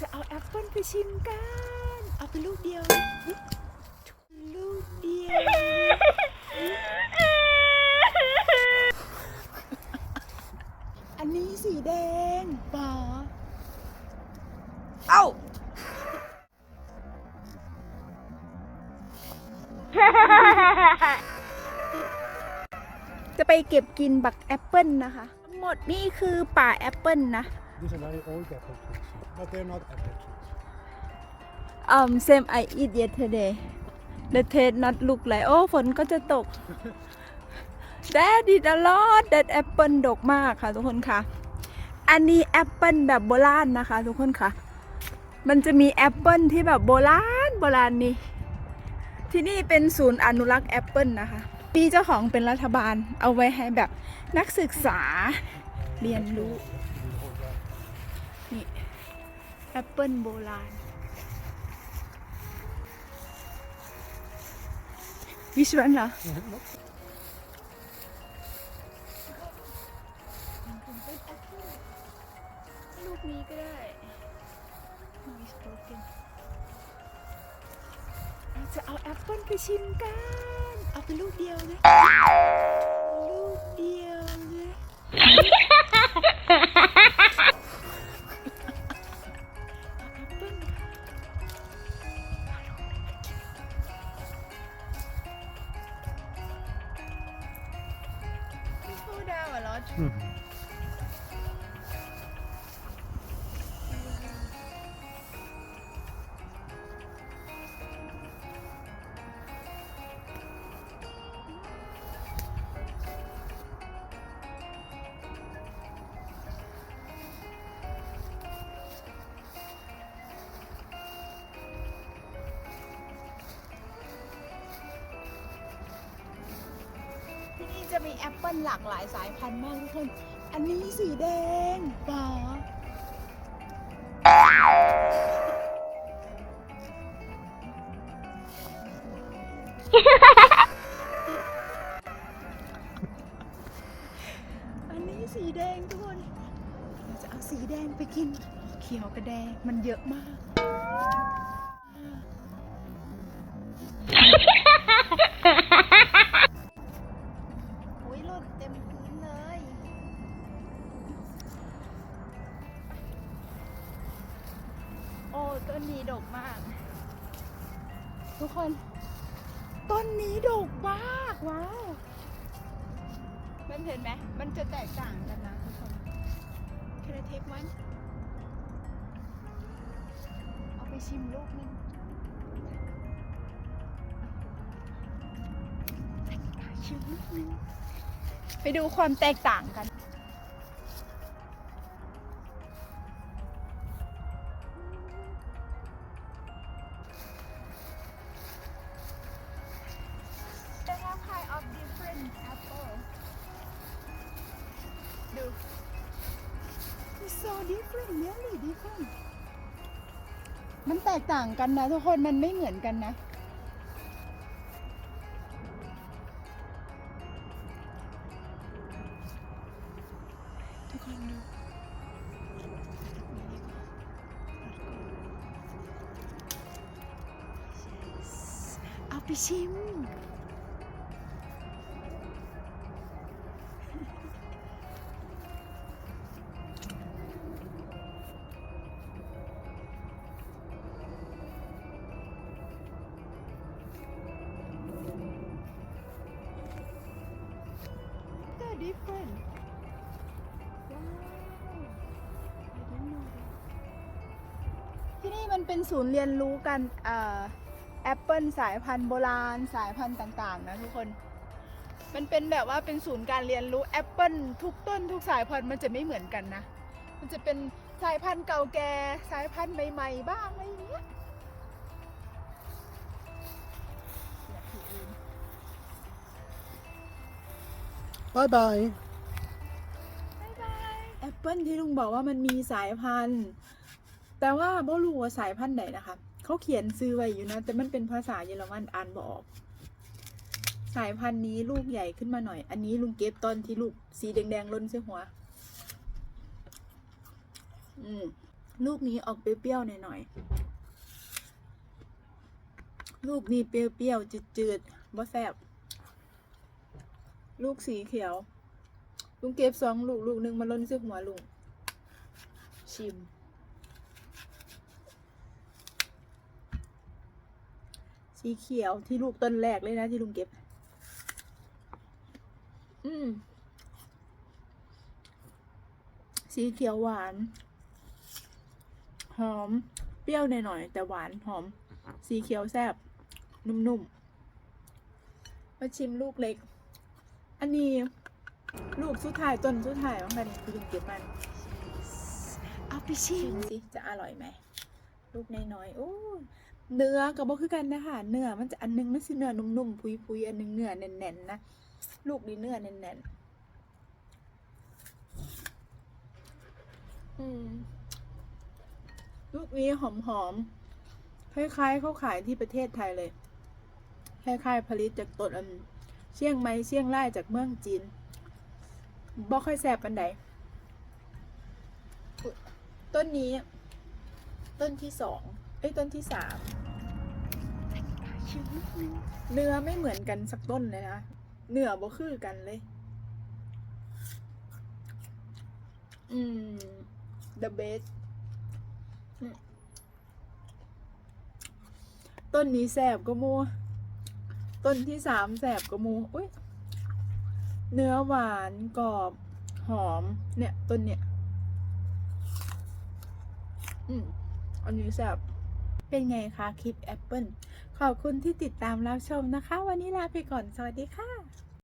จะเอาแอปเปิลไปชิมกัน เอาไปลูกเดียว ลูกเดียว อันนี้สีแดงป๋าเอ้า จะไปเก็บกินบักแอปเปิลนะคะทั้งหมดนี่คือป่าแอปเปิลนะ These are very old apple trees, but they're not apple um same I eat yesterday the taste not look like โอ้ฝนก็จะตก That did a lot that apple ดกมากค่ะทุกคนค่ะ อันนี้แอปเปิลแบบโบราณนะคะ ทุกคนค่ะ มันจะมีแอปเปิลที่แบบโบราณโบราณนี่ ที่นี่เป็นศูนย์อนุรักษ์แอปเปิลนะคะ ปีเจ้าของเป็นรัฐบาลเอาไว้ให้แบบนักศึกษาเรียนรู้ ปเปิลโบราณวิชวันเหรอลูกนี้ก็ได้มีสโตรกินจะเอาแอปเปิลไปชิมกัน เอาไปลูกเดียวนะ ลูกเดียวนะ พูดได้เหรอ จะมีแอปเปิลหลากหลายสายพันธุ์มากทุกคน อันนี้สีแดงป๋าอันนี้สีแดงทุกคนเราจะเอาสีแดงไปกิน เขียวกับแดงมันเยอะมาก ทุกคน ต้นนี้ดกมากว้าวมันเห็นไหมมันจะแตกต่างกันนะทุกคน Can I take one เอาไปชิมลูกนึงชิมลูกนึงไปดูความแตกต่างกัน so different really different มันแตกต่างกันนะ ทุกคนมันไม่เหมือนกันนะ ทุกคนดูเอาไปชิม They're different. Wow. I didn't know that. ที่นี่มันเป็นศูนย์เรียนรู้กันแอปเปิลสายพันธุ์โบราณสายพันธุ์ต่างๆนะทุกคน มันเป็นแบบว่าเป็นศูนย์การเรียนรู้แอปเปิลทุกต้นทุกสายพันธุ์มันจะไม่เหมือนกันนะ มันจะเป็นสายพันธุ์เก่าแก่สายพันธุ์ใหม่ๆบ้างอะไรอย่างเงี้ย Bye bye. แอปเปิลที่ลุงบอกว่ามันมีสายพันธุ์ แต่ว่าบ่รู้ว่าสายพันธุ์ไหนนะคะเขาเขียนซื้อไว้อยู่นะ แต่มันเป็นภาษาเยอรมันอ่านบ่ออก สายพันธุ์นี้ลูกใหญ่ขึ้นมาหน่อย อันนี้ลุงเก็บตอนที่ลูกสีแดงๆล้นเสียหัว อืมลูกนี้ออกเปรี้ยวๆหน่อยๆลูกนี้เปรี้ยวๆจืดๆบ่แซ่บ ลูกสีเขียว ลุงเก็บสองลูก ลูกหนึ่งมาล้นซึกหัวลุง ชิม สีเขียวที่ลูกต้นแรกเลยนะที่ลุงเก็บ อืม สีเขียวหวาน หอม เปรี้ยวหน่อยๆแต่หวานหอม สีเขียวแซ่บ นุ่มๆ มาชิมลูกเล็ก อันนี้ลูกสุดท้ายต้นสุดท้ายมั้งคะนี่คือลุงเก็บมันเอาไปชิชิมมสิจะอร่อยไหมลูกน้อยๆโอ้เนื้อกับบ่คือกันนะคะเนื้อมันจะอันนึงมันสิเนื้อนุ่มๆพุยๆอันนึงเนื้อแน่นๆนะลูกนี้เนื้อแน่นๆอืมลูกนี้หอมๆคล้ายๆเขาขายที่ประเทศไทยเลยคล้ายๆผลิตจากต้นอัน เชียงใหม่เชียงรายจากเมืองจีนบ่ค่อยแซ่บปันใดต้นนี้ ต้นที่สองเอ้ต้นที่สามเนื้อไม่เหมือนกันสักต้นเลยนะเนื้อบ่คือกันเลย อืม the best ต้นนี้แสบก็มู ต้นที่สามแสบกระมูอุ้ยเนื้อหวานกรอบหอมเนี่ยต้นเนี่ยอืมอันนี้แสบเป็นไงคะคลิปแอปเปิลขอบคุณที่ติดตามรับชมนะคะ วันนี้ลาไปก่อน สวัสดีค่ะ